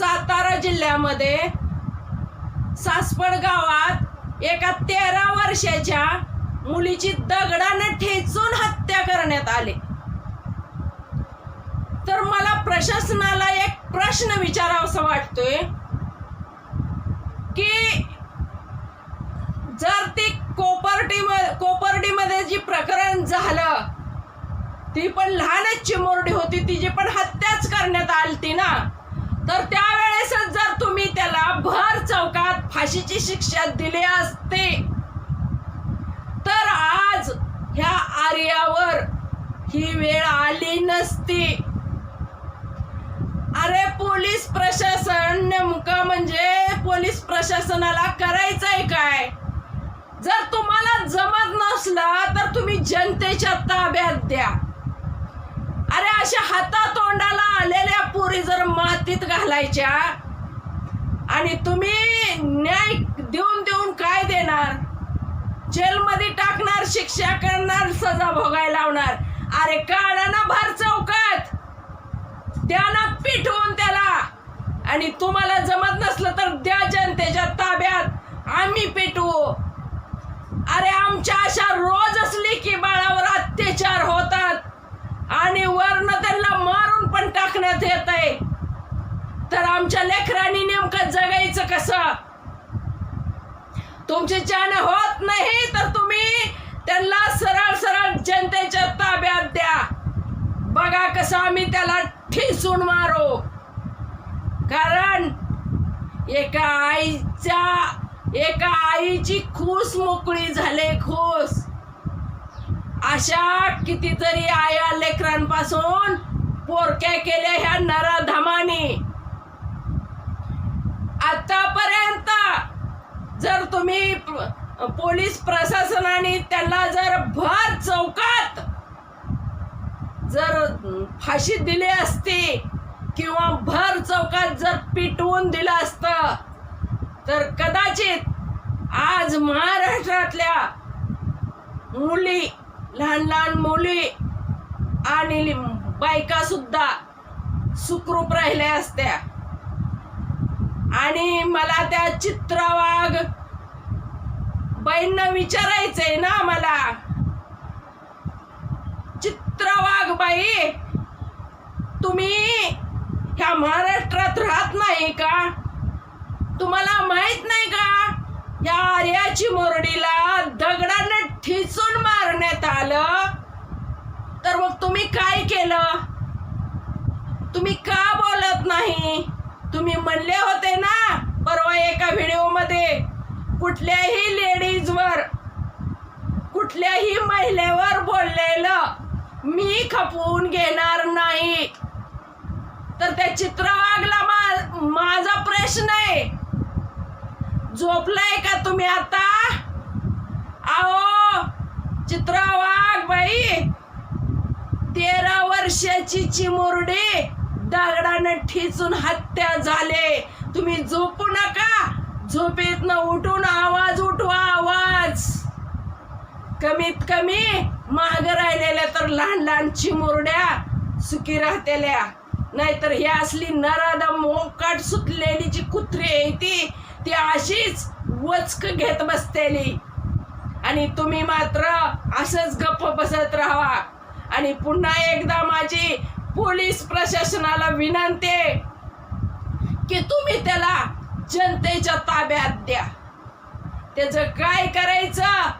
सातारा जिल्ह्यामध्ये सासपड गावात एका तेरा वर्षाच्या मुलीची दगडाने ठेचून हत्या करण्यात आली. तर मला प्रशासनाला एक प्रश्न विचारावासा वाटतोय की जर ती कोपर्टी कोपर्डीमध्ये जी प्रकरण झालं ती पण लहानच चिमुरडी होती तिची पण हत्याच करण्यात आलती ना? तर त्यावेळेसच जर तुम्ही त्याला भर चौकात फाशीची शिक्षा दिली असते तर आज ह्या आर्यावर ही वेळ आली नसती. अरे पोलीस प्रशासन नेमकं म्हणजे पोलीस प्रशासनाला करायचंय काय? जर तुम्हाला जमत नसला तर तुम्ही जनतेच्या ताब्यात द्या. अरे अशा हातातोंडाला आलेले पुरी जर मातीत घालायच्या आणि तुम्ही न्याय देऊन देऊन काय देणार? जेलमध्ये टाकणार शिक्षा करणार सजा भोगायला लावणार. अरे काढा ना भर चौकात. द्या ना पिठवून त्याला. आणि तुम्हाला जमत नसलं तर द्या जनतेच्या ताब्यात आम्ही पेटवू अरे आमच्या अशा रोज असली की बाळावर अत्याचार होतात आणि वरनं त्यांना मारून परत येत आहे तर आमच्या लेकरांनी नेमकं जगायचं कसं? चान होत नाही तर तुम्ही त्यांना सरळ सरळ जनतेच्या ताब्यात द्या. बघा कसं आम्ही त्याला ठिसून मारो. कारण एका आईच्या एका आईची खूस मोकळी झाले खूस. अशा कितीतरी आया लेकर पोरक्या केल्या ह्या नराधमानी. आतापर्यंत जर तुम्ही पोलीस प्रशासनाने त्यांना जर भर चौकात जर फाशी दिली असती किंवा भर चौकात जर पिटवून दिलं असतं तर कदाचित आज महाराष्ट्रातल्या मुली लहान लहान मुली आणि बायका सुद्धा सुखरूप राहिल्या असत्या. आणि मला त्या चित्रवाग बाईंना विचारायचंय ना मला. चित्रवाग बाई तुम्ही ह्या महाराष्ट्रात राहत नाही का? तुम्हाला माहीत नाही का? या आर्याची मोरडीला दगडाने ठिचून मारण्यात आलं. तर मग तुम्ही काय केलं? तुम्ही का बोलत नाही? तुम्ही म्हणले होते ना परवा एका व्हिडिओमध्ये कुठल्याही लेडीजवर कुठल्याही महिलेवर बोललेलं मी खपवून घेणार नाही. तर त्या चित्रवागला मा माझा प्रश्न आहे. झोपलाय का तुम्ही आता आओ चित्रवाग बाई तेरा वर्षाची चिमुरडे दगडानं ठेचून हत्या झाले. तुम्ही झोपू नका. झोपेतनं उठून आवाज उठवा आवाज. कमीत कमी महाग राहिलेल्या तर लहान लहान चिमुरड्या सुखी राहतेल्या. नाहीतर ही असली नरादा मोकाट सुटलेली जी कुत्री आहे ती ती अशीच वचक घेत बसतेली. आणि तुम्ही मात्र असंच गप्प बसत राहा. आणि पुन्हा एकदा माझी पोलीस प्रशासनाला विनंती आहे की तुम्ही त्याला जनतेच्या ताब्यात द्या. त्याचं काय करायचं?